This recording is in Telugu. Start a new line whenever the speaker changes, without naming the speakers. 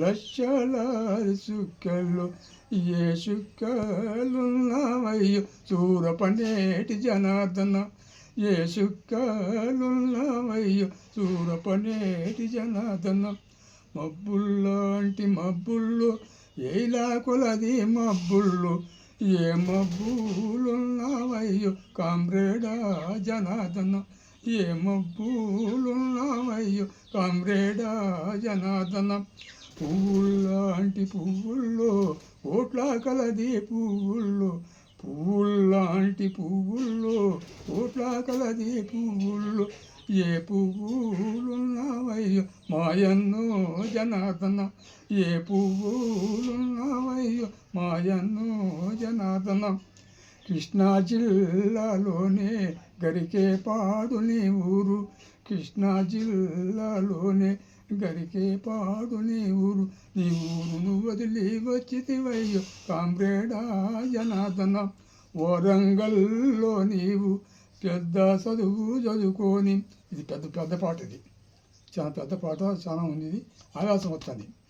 లక్షలాది సుక్కల్లో ఏ సుక్కలున్నావయ్యో చూరపనేటి జనార్దన ఏ సుక్కలున్నావయ్యో చూరపనేటి జనార్దన మబ్బుల్లాంటి మబ్బుల్లో ఏలా కొలది మబ్బుల్లో ఏ మబ్బులున్నావయ్యో కామ్రేడా జనార్దన ఏ మబ్బులున్నావయ్యో కామ్రేడా జనార్దన పువ్వుల్లాంటి పువ్వుల్లో ఓట్లా కలది పువ్వుల్లో పువ్వుల్లాంటి పువ్వుల్లో ఓట్లా కలది పువ్వుల్లో. ఏ పువ్వులున్నావయ్యో మాయన్నో జనార్దన. ఏ పువ్వులున్నావయ్యో మాయన్నో జనార్దన. కృష్ణా జిల్లాలోనే గరికే నీ ఊరు. కృష్ణా జిల్లాలోనే గరికే పాడు నీ ఊరు. నీ ఊరును వదిలి వచ్చితివయ్యో కామ్రేడా జనాదన వరంగల్లో నీవు పెద్ద చదువు చదువుకొని. ఇది పెద్ద పెద్ద పాట ఇది. చాలా పెద్ద పాట చాలా ఉంది ఇది. ఆయాసం వస్తుంది.